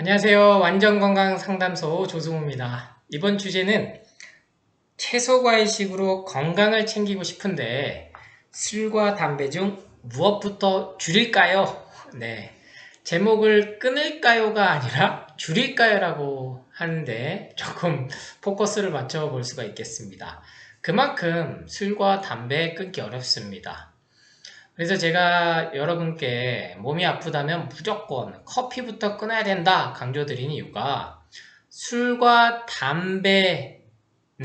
안녕하세요. 완전건강상담소 조승우입니다. 이번 주제는 채소과일식으로 건강을 챙기고 싶은데 술과 담배 중 무엇부터 줄일까요? 네. 제목을 끊을까요가 아니라 줄일까요라고 하는데 조금 포커스를 맞춰 볼 수가 있겠습니다. 그만큼 술과 담배 끊기 어렵습니다. 그래서 제가 여러분께 몸이 아프다면 무조건 커피부터 끊어야 된다 강조드린 이유가 술과 담배는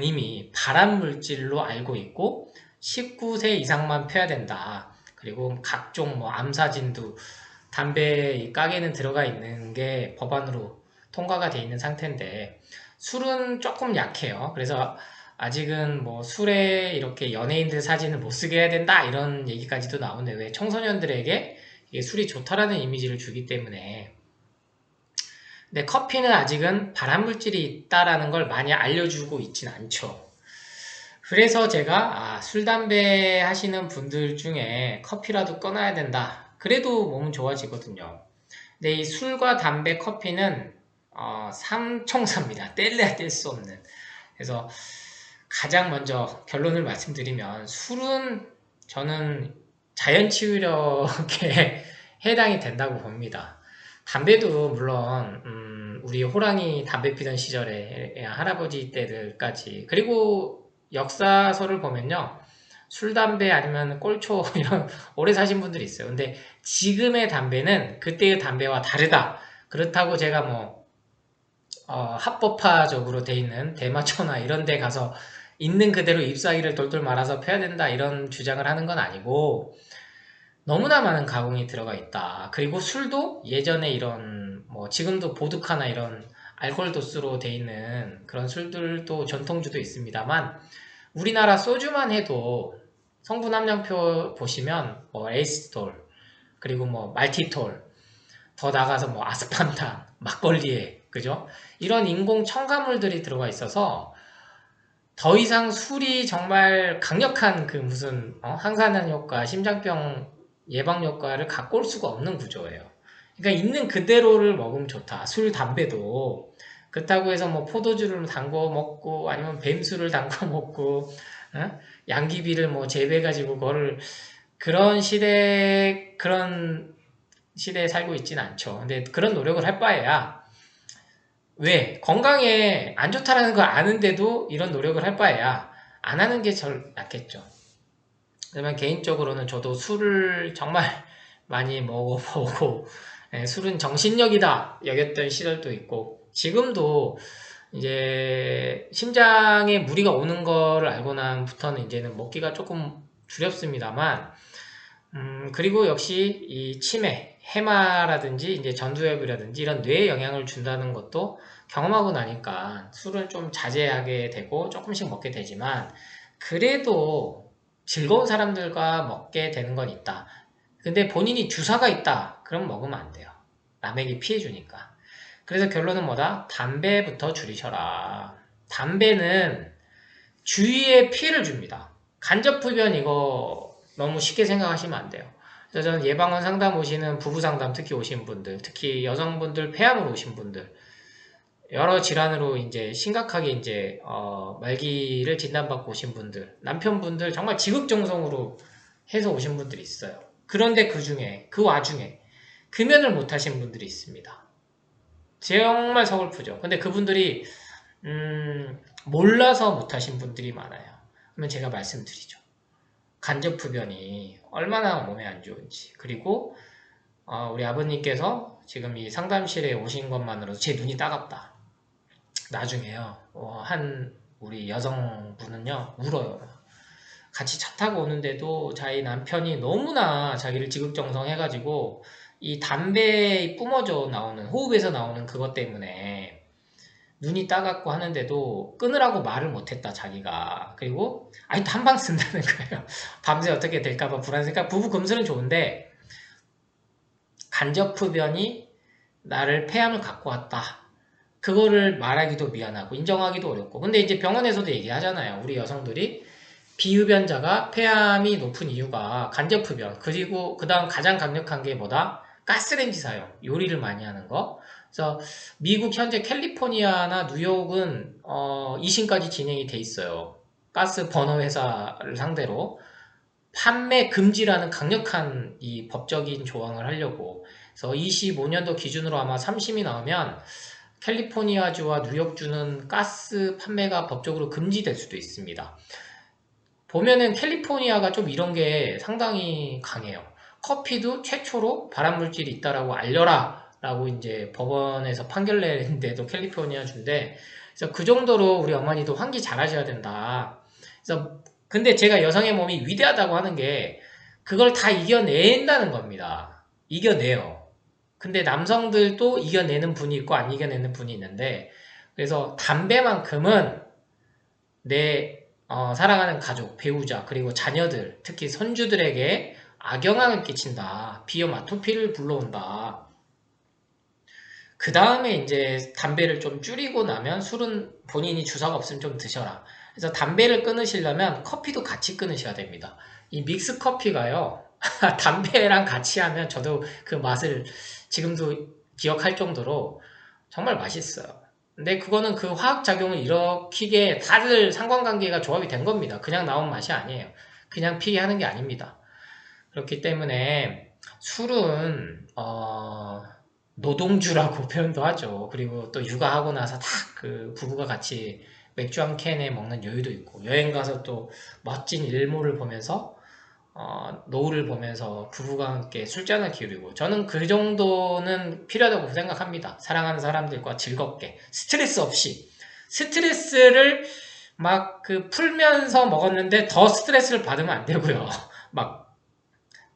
이미 발암물질로 알고 있고 19세 이상만 펴야 된다. 그리고 각종 뭐 암사진도 담배 가게는 들어가 있는 게 법안으로 통과가 돼 있는 상태인데 술은 조금 약해요. 그래서 아직은 뭐 술에 이렇게 연예인들 사진을 못 쓰게 해야 된다 이런 얘기까지도 나오는데 왜 청소년들에게 술이 좋다라는 이미지를 주기 때문에 근데 커피는 아직은 발암물질이 있다라는 걸 많이 알려주고 있진 않죠. 그래서 제가 아, 술, 담배 하시는 분들 중에 커피라도 끊어야 된다. 그래도 몸은 좋아지거든요. 근데 이 술과 담배, 커피는 어, 삼총사입니다. 뗄래야 뗄 수 없는. 그래서 가장 먼저 결론을 말씀드리면 술은 저는 자연치유력에 해당이 된다고 봅니다. 담배도 물론 음, 우리 호랑이 담배 피던 시절에 할아버지 때들까지 그리고 역사서를 보면요 술, 담배 아니면 꼴초 이런 오래 사신 분들이 있어요. 근데 지금의 담배는 그때의 담배와 다르다. 그렇다고 제가 뭐 어, 합법화적으로 돼 있는 대마초나 이런 데 가서 있는 그대로 잎사귀를 돌돌 말아서 펴야 된다 이런 주장을 하는 건 아니고 너무나 많은 가공이 들어가 있다. 그리고 술도 예전에 이런 뭐 지금도 보드카나 이런 알코올 도수로 돼 있는 그런 술들도 전통주도 있습니다만 우리나라 소주만 해도 성분 함량표 보시면 뭐 에이스톨 그리고 뭐 말티톨 더 나가서 뭐 아스판탄 막걸리에 그죠? 이런 인공 첨가물들이 들어가 있어서 더 이상 술이 정말 강력한 그 무슨 어? 항산화 효과, 심장병 예방 효과를 갖고 올 수가 없는 구조예요. 그러니까 있는 그대로를 먹으면 좋다. 술, 담배도 그렇다고 해서 뭐 포도주를 담궈 먹고 아니면 뱀술을 담궈 먹고 어? 양귀비를 뭐 재배해가지고 그거를 그런 시대 그런 시대에 살고 있지는 않죠. 근데 그런 노력을 할 바에야 왜? 건강에 안 좋다라는 걸 아는데도 이런 노력을 할 바에야 안 하는 게 절 낫겠죠. 그러면 개인적으로는 저도 술을 정말 많이 먹어보고 예, 술은 정신력이다 여겼던 시절도 있고 지금도 이제 심장에 무리가 오는 거를 알고 난부터는 이제는 먹기가 조금 두렵습니다만 음, 그리고 역시 이 치매, 해마라든지 이제 전두엽이라든지 이런 뇌에 영향을 준다는 것도 경험하고 나니까 술은 좀 자제하게 되고 조금씩 먹게 되지만 그래도 즐거운 사람들과 먹게 되는 건 있다. 근데 본인이 주사가 있다. 그럼 먹으면 안 돼요. 남에게 피해 주니까. 그래서 결론은 뭐다? 담배부터 줄이셔라. 담배는 주위에 피해를 줍니다. 간접흡연 이거 너무 쉽게 생각하시면 안 돼요. 저는 예방원 상담 오시는 부부 상담 특히 오신 분들, 특히 여성분들 폐암으로 오신 분들, 여러 질환으로 이제 심각하게 이제 어 말기를 진단받고 오신 분들, 남편분들 정말 지극정성으로 해서 오신 분들이 있어요. 그런데 그 중에 그 와중에 금연을 못 하신 분들이 있습니다. 정말 서글프죠. 근데 그분들이 음 몰라서 못 하신 분들이 많아요. 그러면 제가 말씀드리죠. 간접흡연이 얼마나 몸에 안 좋은지. 그리고 어, 우리 아버님께서 지금 이 상담실에 오신 것만으로도 제 눈이 따갑다. 나중에요. 어, 한 우리 여성분은요 울어요. 같이 차 타고 오는데도 자기 남편이 너무나 자기를 지극정성 해가지고 이 담배 뿜어져 나오는 호흡에서 나오는 그것 때문에 눈이 따갑고 하는데도 끊으라고 말을 못했다 자기가. 그리고 아니 한방 쓴다는 거예요. 밤새 어떻게 될까봐 불안해니까 부부 금슬은 좋은데 간접흡연이 나를 폐암을 갖고 왔다. 그거를 말하기도 미안하고 인정하기도 어렵고. 근데 이제 병원에서도 얘기하잖아요. 우리 여성들이 비흡연자가 폐암이 높은 이유가 간접흡연 그리고 그 다음 가장 강력한 게 뭐다? 가스레인지 사용, 요리를 많이 하는 거. 그래서 미국 현재 캘리포니아나 뉴욕은 어, 2심까지 진행이 돼 있어요. 가스 버너 회사를 상대로 판매 금지라는 강력한 이 법적인 조항을 하려고. 그래서 25년도 기준으로 아마 3심이 나오면 캘리포니아주와 뉴욕주는 가스 판매가 법적으로 금지될 수도 있습니다. 보면은 캘리포니아가 좀 이런 게 상당히 강해요. 커피도 최초로 발암물질이 있다라고 알려라 라고 이제 법원에서 판결 내는데도 캘리포니아 주인데 그래서 그 정도로 우리 어머니도 환기 잘 하셔야 된다. 그래서 근데 제가 여성의 몸이 위대하다고 하는 게 그걸 다 이겨낸다는 겁니다. 이겨내요. 근데 남성들도 이겨내는 분이 있고 안 이겨내는 분이 있는데 그래서 담배만큼은 내 어, 사랑하는 가족, 배우자, 그리고 자녀들, 특히 손주들에게 악영향을 끼친다. 비염 아토피를 불러온다. 그 다음에 이제 담배를 좀 줄이고 나면 술은 본인이 주사가 없으면 좀 드셔라. 그래서 담배를 끊으시려면 커피도 같이 끊으셔야 됩니다. 이 믹스 커피가요. 담배랑 같이 하면 저도 그 맛을 지금도 기억할 정도로 정말 맛있어요. 근데 그거는 그 화학작용을 일으키게 다들 상관관계가 조합이 된 겁니다. 그냥 나온 맛이 아니에요. 그냥 피게 하는 게 아닙니다. 그렇기 때문에 술은 어, 노동주라고 표현도 하죠. 그리고 또 육아하고 나서 딱 그 부부가 같이 맥주 한 캔에 먹는 여유도 있고 여행 가서 또 멋진 일몰을 보면서 어, 노을을 보면서 부부가 함께 술잔을 기울이고 저는 그 정도는 필요하다고 생각합니다. 사랑하는 사람들과 즐겁게 스트레스 없이 스트레스를 막 그 풀면서 먹었는데 더 스트레스를 받으면 안 되고요. 막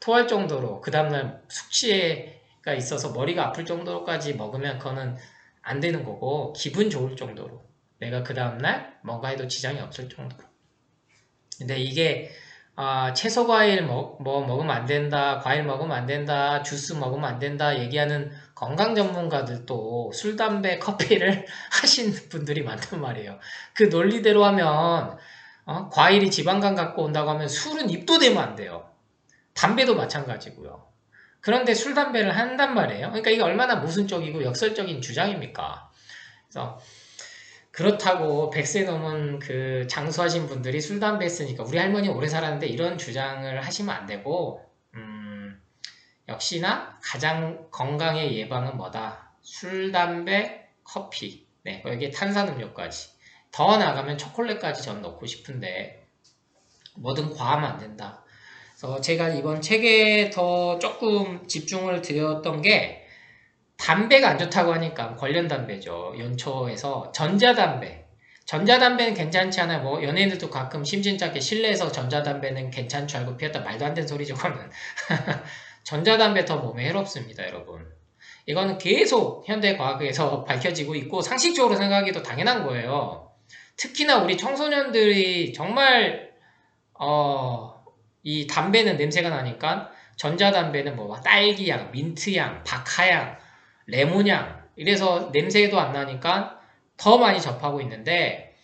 토할 정도로 그 다음날 숙취가 있어서 머리가 아플 정도로까지 먹으면 그거는 안 되는 거고 기분 좋을 정도로 내가 그 다음날 뭔가 해도 지장이 없을 정도로 근데 이게 아, 채소 과일 먹, 뭐 먹으면 안 된다, 과일 먹으면 안 된다, 주스 먹으면 안 된다 얘기하는 건강 전문가들도 술, 담배, 커피를 하신 분들이 많단 말이에요. 그 논리대로 하면 어? 과일이 지방간 갖고 온다고 하면 술은 입도 대면 안 돼요. 담배도 마찬가지고요. 그런데 술, 담배를 한단 말이에요. 그러니까 이게 얼마나 모순적이고 역설적인 주장입니까? 그래서 그렇다고 100세 넘은 그 장수하신 분들이 술, 담배 했으니까 우리 할머니 오래 살았는데 이런 주장을 하시면 안 되고, 음, 역시나 가장 건강의 예방은 뭐다? 술, 담배, 커피. 네, 여기에 탄산음료까지. 더 나가면 초콜릿까지 전 넣고 싶은데, 뭐든 과하면 안 된다. 그래서 제가 이번 책에 더 조금 집중을 드렸던 게, 담배가 안 좋다고 하니까 관련 담배죠. 연초에서 전자담배. 전자담배는 괜찮지 않아요. 뭐 연예인들도 가끔 심진찮게 실내에서 전자담배는 괜찮은 줄 알고 피웠다 말도 안 되는 소리죠. 그거는 전자담배 더 몸에 해롭습니다, 여러분. 이거는 계속 현대 과학에서 밝혀지고 있고 상식적으로 생각하기도 당연한 거예요. 특히나 우리 청소년들이 정말 어, 이 담배는 냄새가 나니까 전자담배는 뭐 딸기향, 민트향, 박하향 레몬향 이래서 냄새도 안 나니까 더 많이 접하고 있는데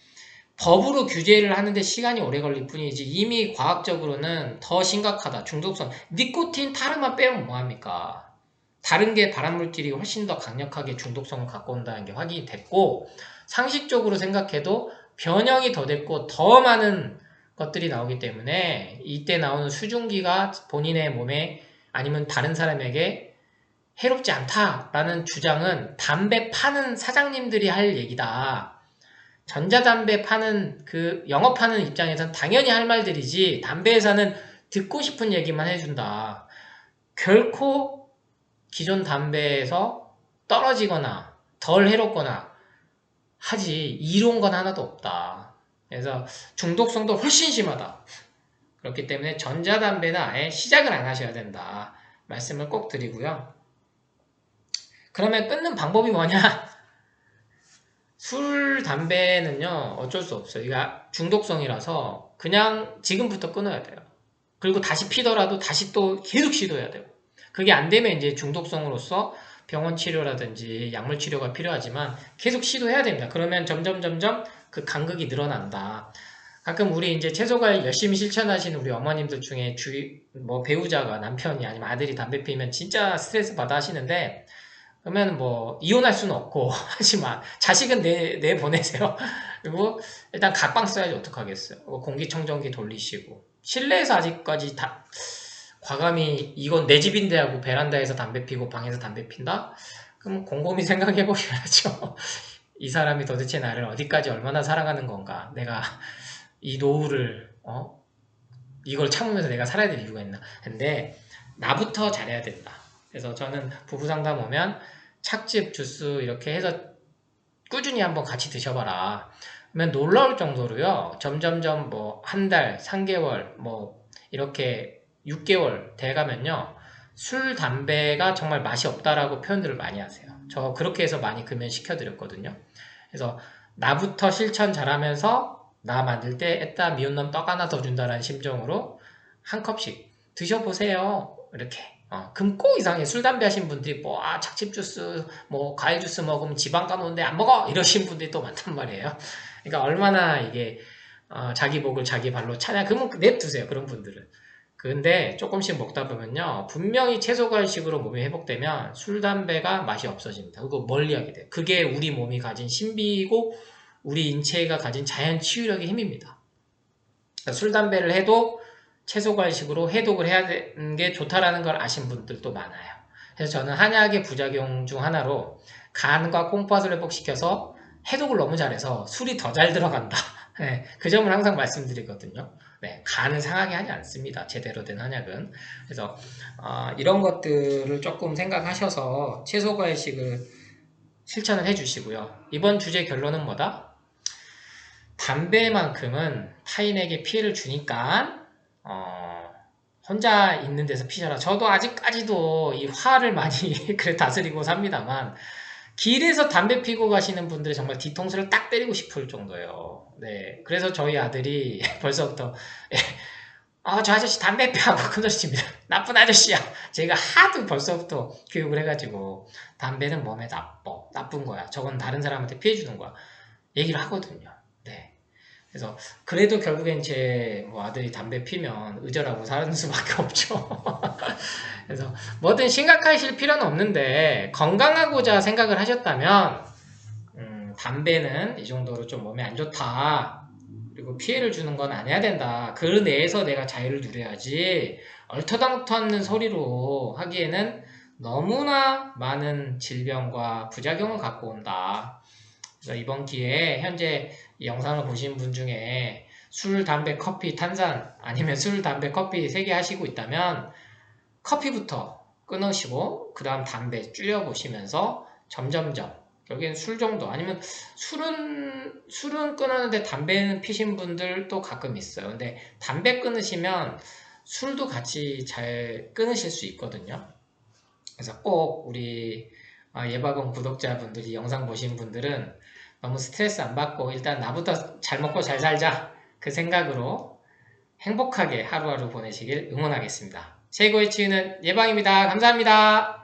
법으로 규제를 하는데 시간이 오래 걸릴 뿐이지 이미 과학적으로는 더 심각하다. 중독성. 니코틴 타르만 빼면 뭐합니까? 다른 게 발암물질이 훨씬 더 강력하게 중독성을 갖고 온다는 게 확인이 됐고 상식적으로 생각해도 변형이 더 됐고 더 많은 것들이 나오기 때문에 이때 나오는 수증기가 본인의 몸에 아니면 다른 사람에게 해롭지 않다라는 주장은 담배 파는 사장님들이 할 얘기다. 전자담배 파는 그 영업하는 입장에선 당연히 할 말들이지 담배 회사는 듣고 싶은 얘기만 해준다. 결코 기존 담배에서 떨어지거나 덜 해롭거나 하지 이로운 건 하나도 없다. 그래서 중독성도 훨씬 심하다. 그렇기 때문에 전자담배는 아예 시작을 안 하셔야 된다. 말씀을 꼭 드리고요. 그러면 끊는 방법이 뭐냐? 술, 담배는요, 어쩔 수 없어요. 이게 중독성이라서 그냥 지금부터 끊어야 돼요. 그리고 다시 피더라도 다시 또 계속 시도해야 되고. 그게 안 되면 이제 중독성으로서 병원 치료라든지 약물 치료가 필요하지만 계속 시도해야 됩니다. 그러면 점점 점점 그 간극이 늘어난다. 가끔 우리 이제 채소과일 열심히 실천하시는 우리 어머님들 중에 주위 뭐 배우자가 남편이 아니면 아들이 담배 피면 진짜 스트레스 받아 하시는데 그러면 뭐 이혼할 수는 없고 하지만 자식은 내, 내 보내세요. 그리고 일단 각방 써야지 어떡하겠어요. 뭐 공기청정기 돌리시고 실내에서 아직까지 다 과감히 이건 내 집인데 하고 베란다에서 담배 피고 방에서 담배 핀다? 그럼 곰곰이 생각해 보셔야죠. 이 사람이 도대체 나를 어디까지 얼마나 사랑하는 건가? 내가 이 노후를 어 이걸 참으면서 내가 살아야 될 이유가 있나? 근데 나부터 잘해야 된다. 그래서 저는 부부 상담 오면 착즙 주스 이렇게 해서 꾸준히 한번 같이 드셔봐라. 그러면 놀라울 정도로요. 점점점 뭐 한 달, 3개월, 뭐 이렇게 6개월 돼가면요. 술, 담배가 정말 맛이 없다라고 표현들을 많이 하세요. 저 그렇게 해서 많이 금연 시켜드렸거든요. 그래서 나부터 실천 잘하면서 나 만들 때 에따 놈떡 하나 더 준다라는 심정으로 한 컵씩 드셔보세요. 이렇게. 어, 그럼 꼭 이상해. 술, 담배 하신 분들이 뭐, 아, 착즙 주스, 뭐, 과일 주스 먹으면 지방 까놓은데 안 먹어! 이러신 분들이 또 많단 말이에요. 그러니까 얼마나 이게, 어, 자기 목을 자기 발로 차냐. 그러면 냅두세요. 그런 분들은. 근데 조금씩 먹다 보면요. 분명히 채소 과일식으로 몸이 회복되면 술, 담배가 맛이 없어집니다. 그거 멀리 하게 돼요. 그게 우리 몸이 가진 신비이고 우리 인체가 가진 자연 치유력의 힘입니다. 그러니까 술, 담배를 해도 채소 과일식으로 해독을 해야 되는 게 좋다라는 걸 아신 분들도 많아요. 그래서 저는 한약의 부작용 중 하나로 간과 콩팥을 회복시켜서 해독을 너무 잘해서 술이 더 잘 들어간다. 네, 그 점을 항상 말씀드리거든요. 네, 간을 상하게 하지 않습니다. 제대로 된 한약은. 그래서 어, 이런 것들을 조금 생각하셔서 채소 과일식을 실천을 해주시고요. 이번 주제 결론은 뭐다? 담배만큼은 타인에게 피해를 주니까 어, 혼자 있는 데서 피셔라. 저도 아직까지도 이 화를 많이 그래 다스리고 삽니다만 길에서 담배 피고 가시는 분들이 정말 뒤통수를 딱 때리고 싶을 정도예요. 네. 그래서 저희 아들이 벌써부터, 예, 아, 저 아저씨 담배 피하고 큰소리칩니다. 나쁜 아저씨야. 제가 하도 벌써부터 교육을 해가지고, 담배는 몸에 나빠. 나쁜 거야. 저건 다른 사람한테 피해주는 거야. 얘기를 하거든요. 네. 그래서, 그래도 결국엔 제 뭐 아들이 담배 피면 의절하고 사는 수밖에 없죠. 그래서 뭐든 심각하실 필요는 없는데 건강하고자 생각을 하셨다면 음, 담배는 이 정도로 좀 몸에 안 좋다. 그리고 피해를 주는 건 안 해야 된다. 그 내에서 내가 자유를 누려야지 얼터당터하는 소리로 하기에는 너무나 많은 질병과 부작용을 갖고 온다. 그래서 이번 기회에 현재 이 영상을 보신 분 중에 술, 담배, 커피, 탄산 아니면 술, 담배, 커피 세개 하시고 있다면 커피부터 끊으시고 그 다음 담배 줄여보시면서 점점점 여기는 술 정도 아니면 술은 술은 끊었는데 담배는 피신 분들도 가끔 있어요. 근데 담배 끊으시면 술도 같이 잘 끊으실 수 있거든요. 그래서 꼭 우리 아, 예바건 구독자분들이 영상 보신 분들은 너무 스트레스 안 받고 일단 나부터 잘 먹고 잘 살자 그 생각으로 행복하게 하루하루 보내시길 응원하겠습니다. 최고의 치유는 예방입니다. 감사합니다.